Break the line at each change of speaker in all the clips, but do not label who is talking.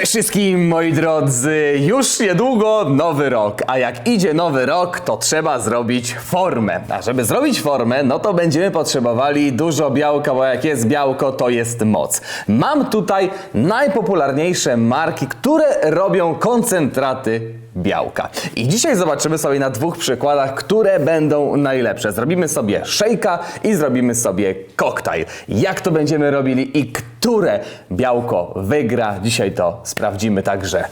Cześć wszystkim moi drodzy, już niedługo nowy rok, a jak idzie nowy rok, to trzeba zrobić formę. A żeby zrobić formę, no to będziemy potrzebowali dużo białka, bo jak jest białko, to jest moc. Mam tutaj najpopularniejsze marki, które robią koncentraty białka. I dzisiaj zobaczymy sobie na dwóch przykładach, które będą najlepsze. Zrobimy sobie szejka i zrobimy sobie koktajl. Jak to będziemy robili i które białko wygra, dzisiaj to sprawdzimy także.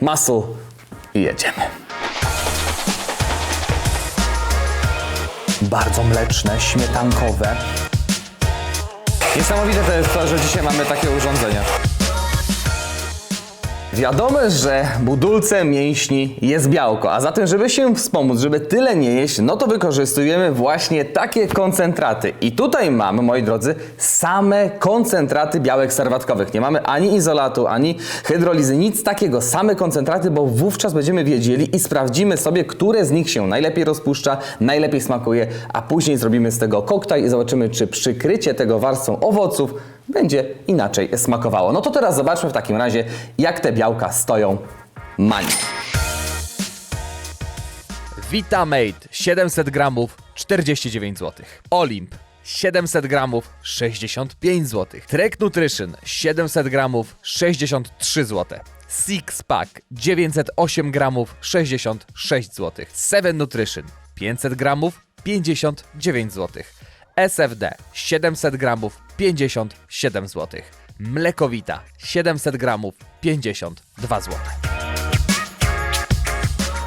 Muscle i jedziemy. Bardzo mleczne, śmietankowe. Niesamowite to jest to, że dzisiaj mamy takie urządzenia. Wiadomo, że budulce mięśni jest białko, a zatem, żeby się wspomóc, żeby tyle nie jeść, no to wykorzystujemy właśnie takie koncentraty. I tutaj mamy, moi drodzy, same koncentraty białek serwatkowych. Nie mamy ani izolatu, ani hydrolizy, nic takiego, same koncentraty, bo wówczas będziemy wiedzieli i sprawdzimy sobie, które z nich się najlepiej rozpuszcza, najlepiej smakuje, a później zrobimy z tego koktajl i zobaczymy, czy przykrycie tego warstwą owoców będzie inaczej smakowało. No to teraz zobaczmy w takim razie, jak te białka stoją mani.
Vitamate 700 gramów 49 zł. Olimp 700 gramów 65 zł. Trek Nutrition 700 gramów 63 zł. Six Pack 908 gramów 66 zł. Seven Nutrition 500 gramów 59 zł. SFD 700 gramów 57 zł. Mlekowita 700 gramów 52 zł.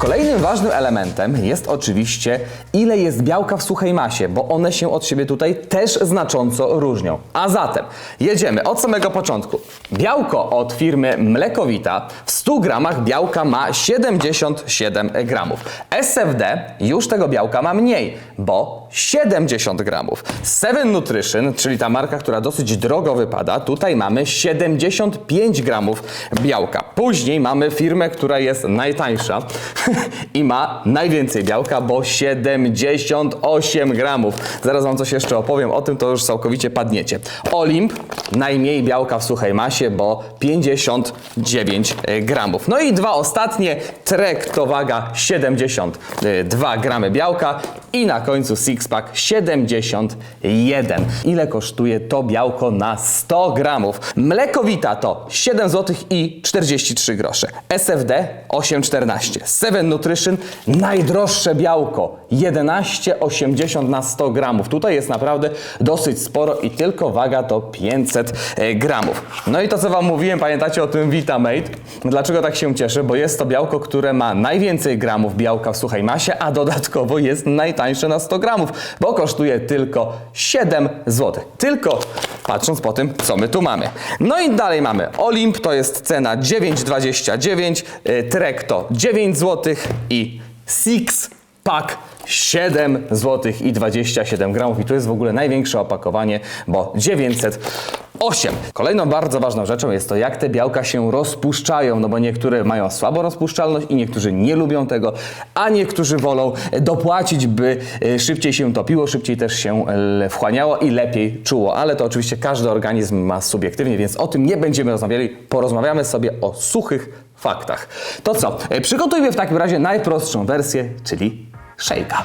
Kolejnym ważnym elementem jest oczywiście, ile jest białka w suchej masie, bo one się od siebie tutaj też znacząco różnią. A zatem jedziemy od samego początku. Białko od firmy Mlekowita w 100 gramach białka ma 77 gramów. SFD już tego białka ma mniej, bo 70 gramów. Seven Nutrition, czyli ta marka, która dosyć drogo wypada, tutaj mamy 75 gramów białka. Później mamy firmę, która jest najtańsza i ma najwięcej białka, bo 78 gramów. Zaraz Wam coś jeszcze opowiem o tym, to już całkowicie padniecie. Olimp, najmniej białka w suchej masie, bo 59 gramów. No i dwa ostatnie, Trek to waga 72 gramy białka i na końcu Sixpack 71. Ile kosztuje to białko na 100 gramów? Mlekowita to 7 zł i 43 grosze. SFD 8,14. Seven Nutrition najdroższe białko 11,80 na 100 gramów. Tutaj jest naprawdę dosyć sporo i tylko waga to 500 gramów. No i to co Wam mówiłem, pamiętacie o tym Vitamate? Dlaczego tak się cieszę? Bo jest to białko, które ma najwięcej gramów białka w suchej masie, a dodatkowo jest najtańsze na 100 gramów, bo kosztuje tylko 7 zł. Tylko patrząc po tym, co my tu mamy. No i dalej mamy Olimp, to jest cena 9,29, y, Trek to 9 zł i Six Pack 7 zł i 27 gramów. I tu jest w ogóle największe opakowanie, bo 908. Kolejną bardzo ważną rzeczą jest to, jak te białka się rozpuszczają, no bo niektóre mają słabą rozpuszczalność i niektórzy nie lubią tego, a niektórzy wolą dopłacić, by e, szybciej się topiło, szybciej też się e, wchłaniało i lepiej czuło, ale to oczywiście każdy organizm ma subiektywnie, więc o tym nie będziemy rozmawiali, porozmawiamy sobie o suchych faktach. To co? E, Przygotujmy w takim razie najprostszą wersję, czyli szejka.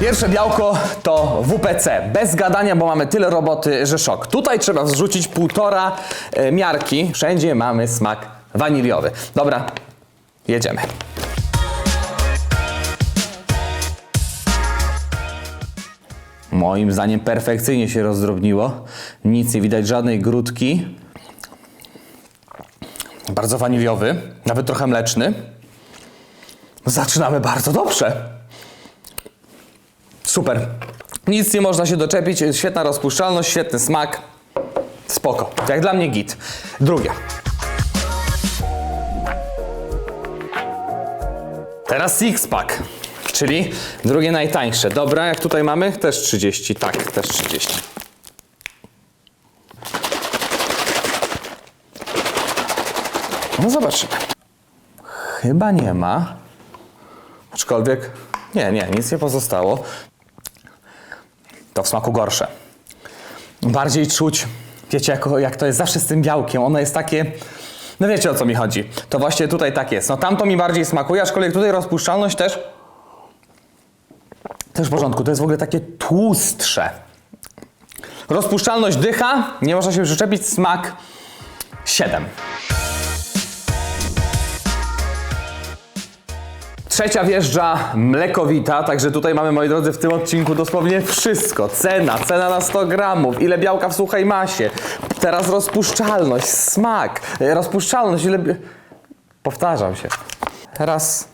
Pierwsze białko to WPC. Bez gadania, bo mamy tyle roboty, że szok. Tutaj trzeba wrzucić półtora e, miarki. Wszędzie mamy smak waniliowy. Dobra, jedziemy. Moim zdaniem perfekcyjnie się rozdrobniło. Nic nie widać, żadnej grudki. Bardzo waniliowy, nawet trochę mleczny. Zaczynamy bardzo dobrze. Super. Nic nie można się doczepić. Świetna rozpuszczalność, świetny smak. Spoko. Jak dla mnie git. Drugie. Teraz six pack, czyli drugie najtańsze. Dobra, jak tutaj mamy? Też 30. Tak, też 30. zobaczymy. Chyba nie ma. Aczkolwiek nie, nie, nic nie pozostało. To w smaku gorsze. Bardziej czuć Wiecie, jak, jak to jest zawsze z tym białkiem, ono jest takie... No wiecie o co mi chodzi. To właśnie tutaj tak jest. No tamto mi bardziej smakuje, aczkolwiek tutaj rozpuszczalność też... Też w porządku, to jest w ogóle takie tłustsze. Rozpuszczalność dycha, nie można się przyczepić, smak 7. Trzecia wjeżdża mlekowita, także tutaj mamy, moi drodzy, w tym odcinku dosłownie wszystko. Cena, cena na 100 gramów, ile białka w suchej masie, teraz rozpuszczalność, smak, e, rozpuszczalność, ile... Powtarzam się. Raz.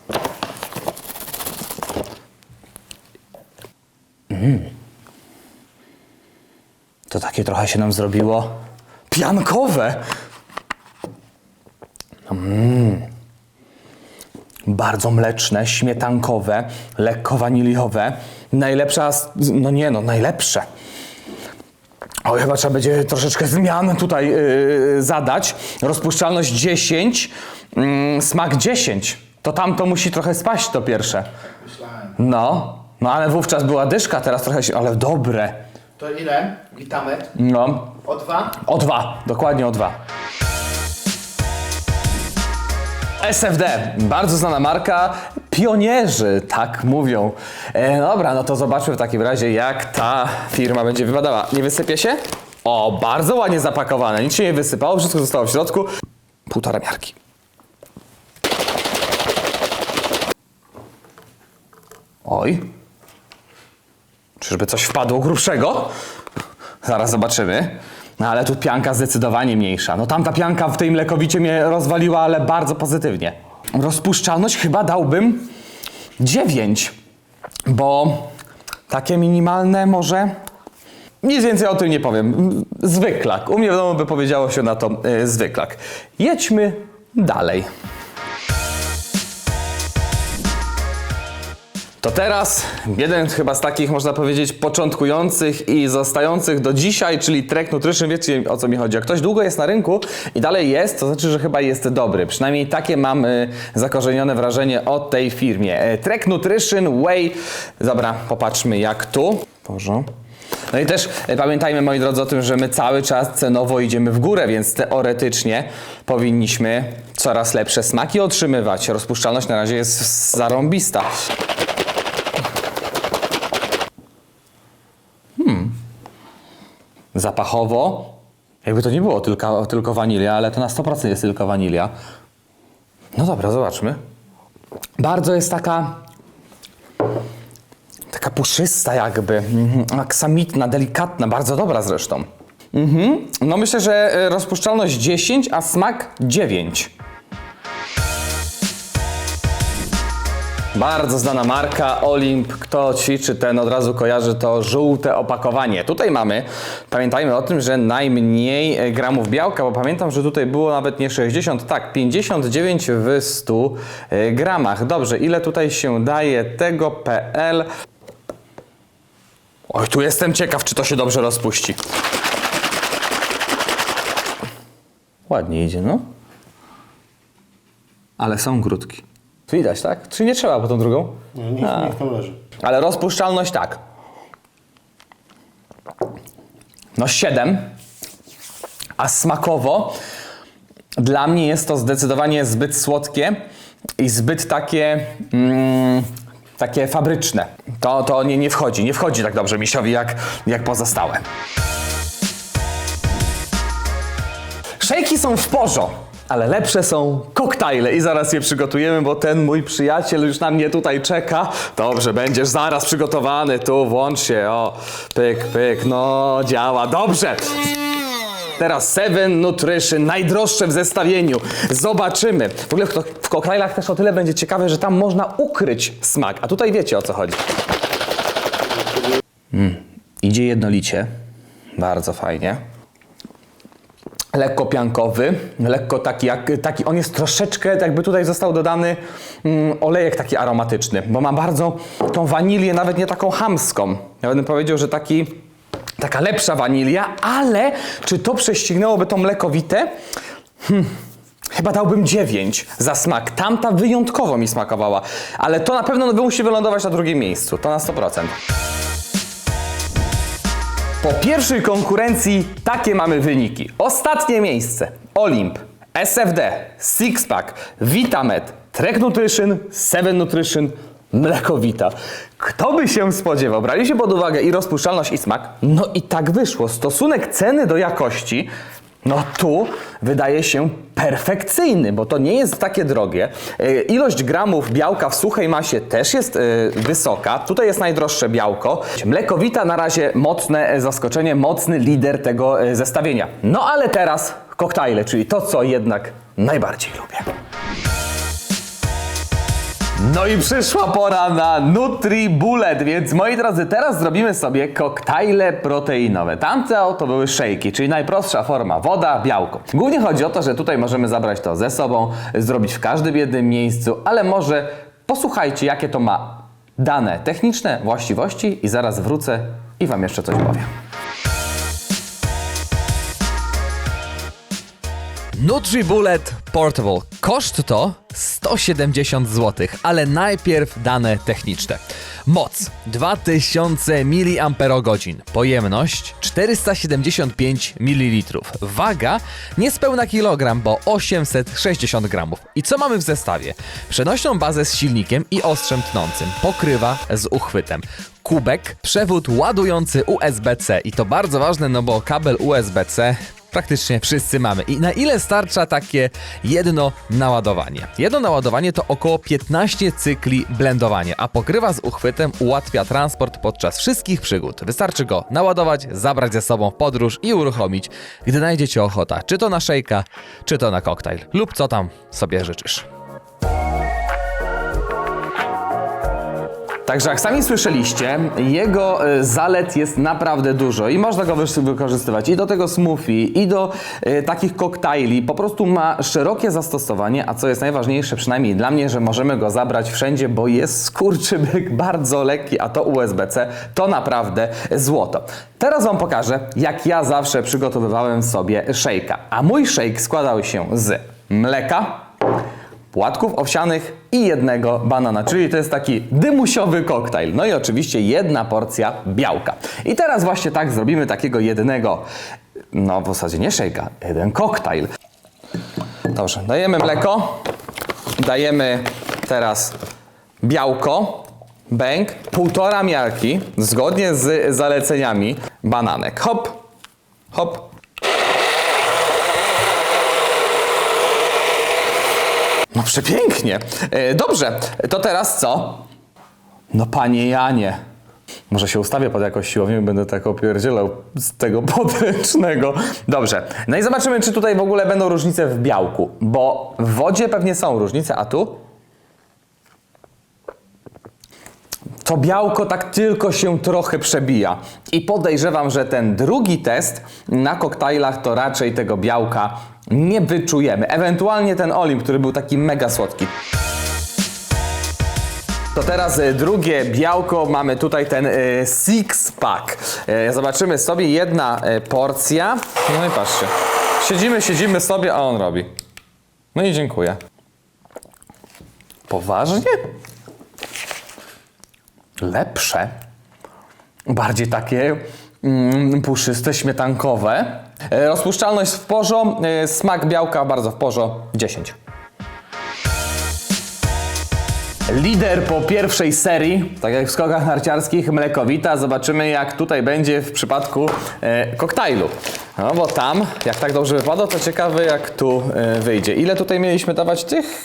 To takie trochę się nam zrobiło piankowe. Mm. Bardzo mleczne, śmietankowe, lekko waniliowe. Najlepsza, no nie no, najlepsze. O, chyba trzeba będzie troszeczkę zmian tutaj yy, zadać. Rozpuszczalność 10, mm, smak 10. To tamto musi trochę spaść to pierwsze. No, no ale wówczas była dyszka, teraz trochę się, ale dobre.
To ile? Witamet?
No,
O dwa?
O dwa, dokładnie o dwa. SFD, bardzo znana marka, pionierzy, tak mówią. E, dobra, no to zobaczmy w takim razie, jak ta firma będzie wypadała. Nie wysypie się? O, bardzo ładnie zapakowane, nic się nie wysypało, wszystko zostało w środku. Półtora miarki. Oj. Czyżby coś wpadło grubszego? Zaraz zobaczymy. No ale tu pianka zdecydowanie mniejsza. No tamta pianka w tej mlekowicie mnie rozwaliła, ale bardzo pozytywnie. Rozpuszczalność chyba dałbym 9, bo takie minimalne może... Nic więcej o tym nie powiem. Zwyklak. U mnie w domu by powiedziało się na to y, zwyklak. Jedźmy dalej. To teraz jeden chyba z takich, można powiedzieć, początkujących i zostających do dzisiaj, czyli Trek Nutrition. Wiecie o co mi chodzi. Jak ktoś długo jest na rynku i dalej jest, to znaczy, że chyba jest dobry. Przynajmniej takie mam y, zakorzenione wrażenie o tej firmie. E, Trek Nutrition Whey. Dobra, popatrzmy jak tu. Boże. No i też e, pamiętajmy, moi drodzy, o tym, że my cały czas cenowo idziemy w górę, więc teoretycznie powinniśmy coraz lepsze smaki otrzymywać. Rozpuszczalność na razie jest zarąbista. Zapachowo, jakby to nie było tylko, tylko wanilia, ale to na 100% jest tylko wanilia. No dobra, zobaczmy. Bardzo jest taka taka puszysta jakby, mhm, aksamitna, delikatna, bardzo dobra zresztą. Mhm. No myślę, że e, rozpuszczalność 10, a smak 9. Bardzo znana marka Olimp. Kto ćwiczy, ten od razu kojarzy to żółte opakowanie. Tutaj mamy, pamiętajmy o tym, że najmniej gramów białka, bo pamiętam, że tutaj było nawet nie 60, tak, 59 w 100 e, gramach. Dobrze, ile tutaj się daje tego PL? Oj, tu jestem ciekaw, czy to się dobrze rozpuści. Ładnie idzie, no. Ale są grudki. Widać, tak? Czy nie trzeba po tą drugą?
No, niech, niech tam leży.
Ale rozpuszczalność tak. No 7. A smakowo dla mnie jest to zdecydowanie zbyt słodkie i zbyt takie mm, takie fabryczne. To, to nie, nie wchodzi, nie wchodzi tak dobrze misiowi jak, jak pozostałe. Szejki są w porzo, ale lepsze są koktajle i zaraz je przygotujemy, bo ten mój przyjaciel już na mnie tutaj czeka. Dobrze, będziesz zaraz przygotowany, tu włącz się, o, pyk, pyk, no działa, dobrze. Teraz Seven Nutrition, najdroższe w zestawieniu. Zobaczymy. W ogóle w, w koktajlach też o tyle będzie ciekawe, że tam można ukryć smak, a tutaj wiecie o co chodzi. Mm, idzie jednolicie, bardzo fajnie lekko piankowy, lekko taki, jak, taki, on jest troszeczkę, jakby tutaj został dodany mm, olejek taki aromatyczny, bo ma bardzo tą wanilię, nawet nie taką chamską. Ja bym powiedział, że taki, taka lepsza wanilia, ale czy to prześcignęłoby to mlekowite? Hmm. Chyba dałbym 9 za smak. Tamta wyjątkowo mi smakowała, ale to na pewno musi wylądować na drugim miejscu, to na 100%. Po pierwszej konkurencji takie mamy wyniki. Ostatnie miejsce. Olimp, SFD, Sixpack, Vitamed, Trek Nutrition, Seven Nutrition, Mlekowita. Kto by się spodziewał? Braliście pod uwagę i rozpuszczalność i smak? No i tak wyszło. Stosunek ceny do jakości no tu wydaje się perfekcyjny, bo to nie jest takie drogie. E, Ilość gramów białka w suchej masie też jest e, wysoka. Tutaj jest najdroższe białko. Mlekowita na razie mocne e, zaskoczenie, mocny lider tego zestawienia. No ale teraz koktajle, czyli to, co jednak najbardziej lubię. No i przyszła pora na NutriBullet, więc moi drodzy, teraz zrobimy sobie koktajle proteinowe. Tamte to były szejki, czyli najprostsza forma, woda, białko. Głównie chodzi o to, że tutaj możemy zabrać to ze sobą, zrobić w każdym jednym miejscu, ale może posłuchajcie, jakie to ma dane techniczne, właściwości i zaraz wrócę i Wam jeszcze coś powiem.
NutriBullet Portable. Koszt to 170 zł, ale najpierw dane techniczne. Moc 2000 mAh, pojemność 475 ml, waga niespełna kilogram, bo 860 gramów. I co mamy w zestawie? Przenośną bazę z silnikiem i ostrzem tnącym, pokrywa z uchwytem. Kubek, przewód ładujący USB-C i to bardzo ważne, no bo kabel USB-C praktycznie wszyscy mamy. I na ile starcza takie jedno naładowanie? Jedno naładowanie to około 15 cykli blendowania, a pokrywa z uchwytem ułatwia transport podczas wszystkich przygód. Wystarczy go naładować, zabrać ze sobą w podróż i uruchomić, gdy najdziecie ochota, czy to na szejka, czy to na koktajl, lub co tam sobie życzysz.
Także jak sami słyszeliście, jego e, zalet jest naprawdę dużo i można go wykorzystywać i do tego smoothie, i do e, takich koktajli. Po prostu ma szerokie zastosowanie, a co jest najważniejsze, przynajmniej dla mnie, że możemy go zabrać wszędzie, bo jest skurczybyk bardzo lekki, a to USB-C to naprawdę złoto. Teraz Wam pokażę, jak ja zawsze przygotowywałem sobie szejka. A mój szejk składał się z mleka, płatków owsianych i jednego banana, czyli to jest taki dymusiowy koktajl. No i oczywiście jedna porcja białka. I teraz właśnie tak zrobimy takiego jednego, no w zasadzie nie szejka, jeden koktajl. Dobrze, dajemy mleko, dajemy teraz białko, bęk, półtora miarki, zgodnie z zaleceniami, bananek. Hop, hop, No przepięknie. E, Dobrze, to teraz co? No panie Janie. Może się ustawię pod jakąś siłownię i będę tak opierdzielał z tego podręcznego. Dobrze. No i zobaczymy, czy tutaj w ogóle będą różnice w białku. Bo w wodzie pewnie są różnice, a tu? To białko tak tylko się trochę przebija. I podejrzewam, że ten drugi test na koktajlach to raczej tego białka nie wyczujemy. Ewentualnie ten Olimp, który był taki mega słodki. To teraz e, drugie białko, mamy tutaj ten e, six pack. E, zobaczymy sobie, jedna porcja. No i patrzcie. Siedzimy, siedzimy sobie, a on robi. No i dziękuję. Poważnie? Lepsze. Bardziej takie mm, puszyste, śmietankowe. E, rozpuszczalność w porzo, e, smak białka bardzo w porzo 10. Lider po pierwszej serii, tak jak w skokach narciarskich, mlekowita. Zobaczymy jak tutaj będzie w przypadku e, koktajlu. No bo tam, jak tak dobrze wypada, to ciekawe jak tu e, wyjdzie. Ile tutaj mieliśmy dawać tych?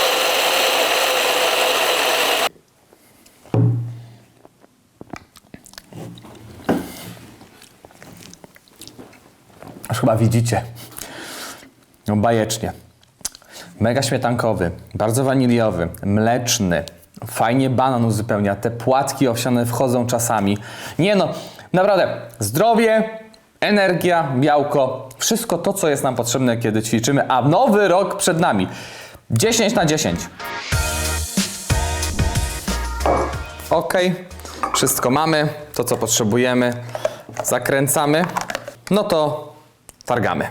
Chyba widzicie. No bajecznie. Mega śmietankowy, bardzo waniliowy, mleczny. Fajnie banan uzupełnia. Te płatki owsiane wchodzą czasami. Nie no, naprawdę zdrowie, energia, białko, wszystko to, co jest nam potrzebne, kiedy ćwiczymy, a nowy rok przed nami. 10 na 10. Ok, wszystko mamy, to co potrzebujemy, zakręcamy, no to targamy.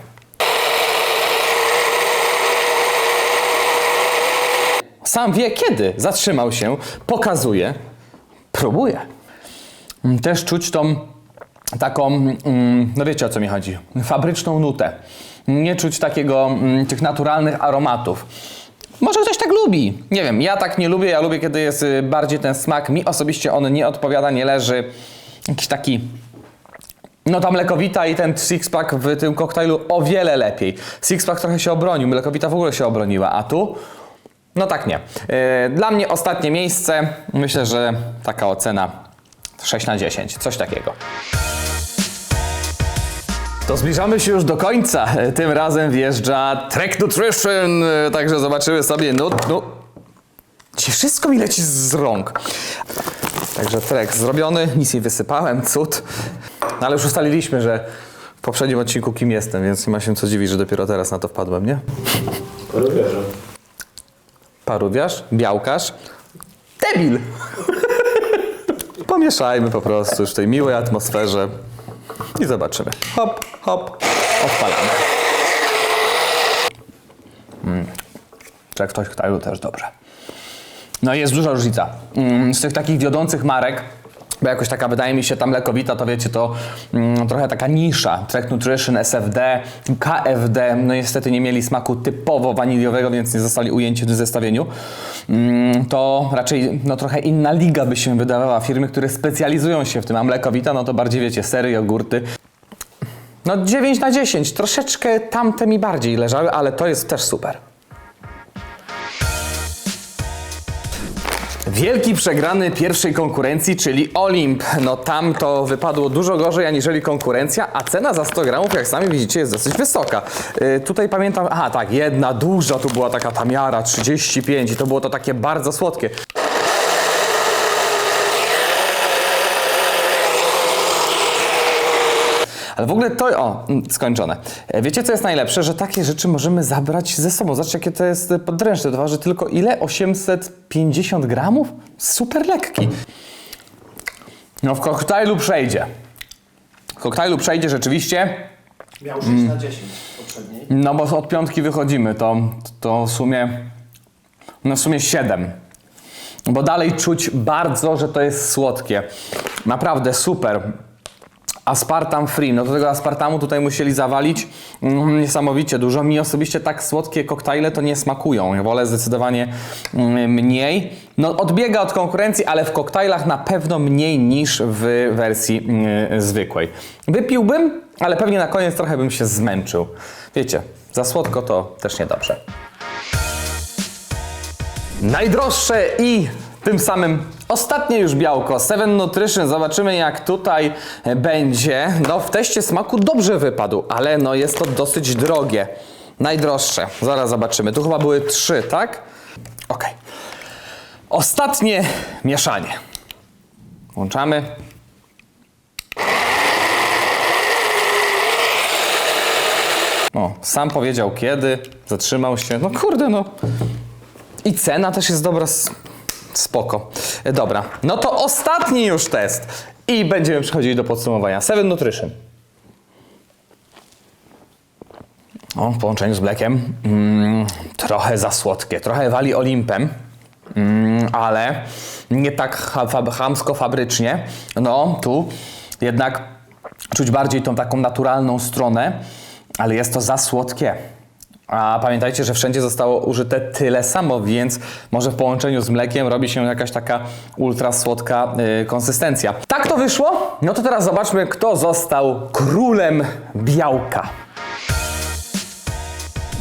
Sam wie kiedy zatrzymał się, pokazuje, próbuje. Też czuć tą taką, mm, no wiecie o co mi chodzi, fabryczną nutę. Nie czuć takiego, mm, tych naturalnych aromatów. Może ktoś tak lubi. Nie wiem, ja tak nie lubię, ja lubię kiedy jest y, bardziej ten smak. Mi osobiście on nie odpowiada, nie leży. Jakiś taki no ta mlekowita i ten sixpack w tym koktajlu o wiele lepiej. Sixpack trochę się obronił, mlekowita w ogóle się obroniła, a tu? No tak nie. Yy, Dla mnie ostatnie miejsce, myślę, że taka ocena 6 na 10, coś takiego. To zbliżamy się już do końca. E, Tym razem wjeżdża Trek Nutrition, e, także zobaczymy sobie, no, no, Ci wszystko mi leci z rąk. Także trek zrobiony, nic nie wysypałem, cud. No ale już ustaliliśmy, że w poprzednim odcinku kim jestem, więc nie ma się co dziwić, że dopiero teraz na to wpadłem, nie?
Porobierze.
Paruwiarz, białkarz, debil. Pomieszajmy po prostu już w tej miłej atmosferze i zobaczymy. Hop, hop, odpalamy. Mm. Trek w koktajlu też dobrze. No i jest duża różnica. Mm, Z tych takich wiodących marek, bo jakoś taka wydaje mi się ta mlekowita, to wiecie, to mm, trochę taka nisza. Trek Nutrition, SFD, KFD, no niestety nie mieli smaku typowo waniliowego, więc nie zostali ujęci w tym zestawieniu. Mm, to raczej no, trochę inna liga by się wydawała. Firmy, które specjalizują się w tym, a mlekowita, no to bardziej wiecie, sery, jogurty. No 9 na 10, troszeczkę tamte mi bardziej leżały, ale to jest też super. Wielki przegrany pierwszej konkurencji, czyli Olimp. No tam to wypadło dużo gorzej aniżeli konkurencja, a cena za 100 gramów, jak sami widzicie, jest dosyć wysoka. Yy, tutaj pamiętam, aha tak, jedna duża, tu była taka tamiara, 35 i to było to takie bardzo słodkie. Ale w ogóle to, o, mm, skończone. E, Wiecie, co jest najlepsze? Że takie rzeczy możemy zabrać ze sobą. Zobaczcie, jakie to jest e, podręczne. To waży tylko ile? 850 gramów? Super lekki. No w koktajlu przejdzie. W koktajlu przejdzie rzeczywiście,
Miał 6 na 10 poprzedniej.
no bo od piątki wychodzimy, to, to w sumie, no w sumie 7. Bo dalej czuć bardzo, że to jest słodkie. Naprawdę super. Aspartam free, no do tego aspartamu tutaj musieli zawalić mm, niesamowicie dużo. Mi osobiście tak słodkie koktajle to nie smakują. Ja wolę zdecydowanie mm, mniej. No odbiega od konkurencji, ale w koktajlach na pewno mniej niż w wersji mm, zwykłej. Wypiłbym, ale pewnie na koniec trochę bym się zmęczył. Wiecie, za słodko to też niedobrze. Najdroższe i tym samym ostatnie już białko Seven Nutrition. Zobaczymy jak tutaj będzie. No w teście smaku dobrze wypadł, ale no jest to dosyć drogie. Najdroższe. Zaraz zobaczymy. Tu chyba były trzy, tak? Ok. Ostatnie mieszanie. Włączamy. O, sam powiedział kiedy, zatrzymał się. No kurde, no. I cena też jest dobra. Spoko. Dobra, no to ostatni już test. I będziemy przechodzili do podsumowania. Seven Nutrition. O, w połączeniu z Blackiem. Mm, trochę za słodkie. Trochę wali Olimpem. Mm, ale nie tak ha- fab- chamsko-fabrycznie. No, tu jednak czuć bardziej tą taką naturalną stronę, ale jest to za słodkie. A pamiętajcie, że wszędzie zostało użyte tyle samo, więc może w połączeniu z mlekiem robi się jakaś taka ultra słodka y, konsystencja. Tak to wyszło? No to teraz zobaczmy, kto został królem białka.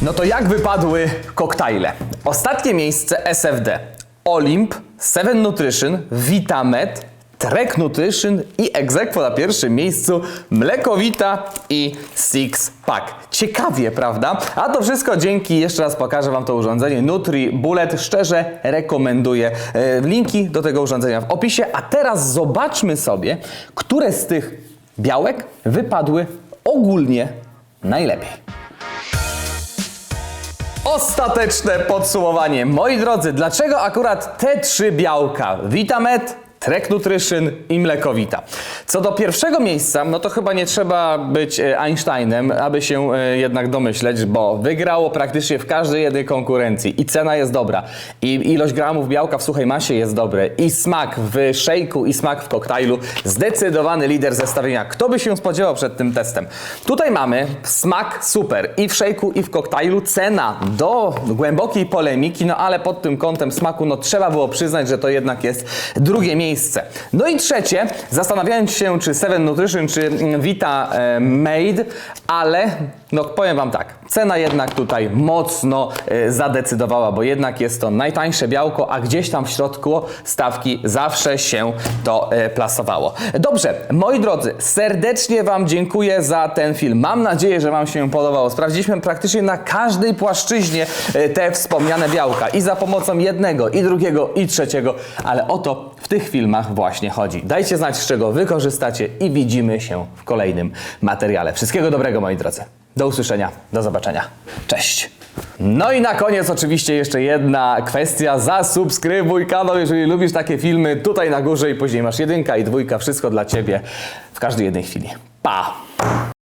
No to jak wypadły koktajle? Ostatnie miejsce SFD. Olimp, Seven Nutrition, Vitamed, Trek Nutrition i egzekwo na pierwszym miejscu Mlekowita i Six Pack. Ciekawie, prawda? A to wszystko dzięki, jeszcze raz pokażę Wam to urządzenie Nutri Bullet. Szczerze rekomenduję. E, Linki do tego urządzenia w opisie. A teraz zobaczmy sobie, które z tych białek wypadły ogólnie najlepiej. Ostateczne podsumowanie. Moi drodzy, dlaczego akurat te trzy białka Vitamed, Trek Nutrition i Mlekowita. Co do pierwszego miejsca, no to chyba nie trzeba być e, Einsteinem, aby się e, jednak domyśleć, bo wygrało praktycznie w każdej jednej konkurencji i cena jest dobra, i ilość gramów białka w suchej masie jest dobre, i smak w szejku, i smak w koktajlu. Zdecydowany lider zestawienia. Kto by się spodziewał przed tym testem? Tutaj mamy smak super i w szejku, i w koktajlu. Cena do głębokiej polemiki, no ale pod tym kątem smaku, no trzeba było przyznać, że to jednak jest drugie miejsce. No i trzecie, zastanawiając się, czy Seven Nutrition, czy mm, Vita e, Made, ale no powiem Wam tak, cena jednak tutaj mocno e, zadecydowała, bo jednak jest to najtańsze białko, a gdzieś tam w środku stawki zawsze się to e, plasowało. Dobrze, moi drodzy, serdecznie Wam dziękuję za ten film. Mam nadzieję, że Wam się podobało. Sprawdziliśmy praktycznie na każdej płaszczyźnie te wspomniane białka i za pomocą jednego, i drugiego, i trzeciego, ale o to w tych filmach właśnie chodzi. Dajcie znać, z czego Wy korzystacie i widzimy się w kolejnym materiale. Wszystkiego dobrego, moi drodzy. Do usłyszenia, do zobaczenia. Cześć! No i na koniec oczywiście jeszcze jedna kwestia. Zasubskrybuj kanał, jeżeli lubisz takie filmy. Tutaj na górze i później masz jedynka i dwójka. Wszystko dla Ciebie w każdej jednej chwili. Pa!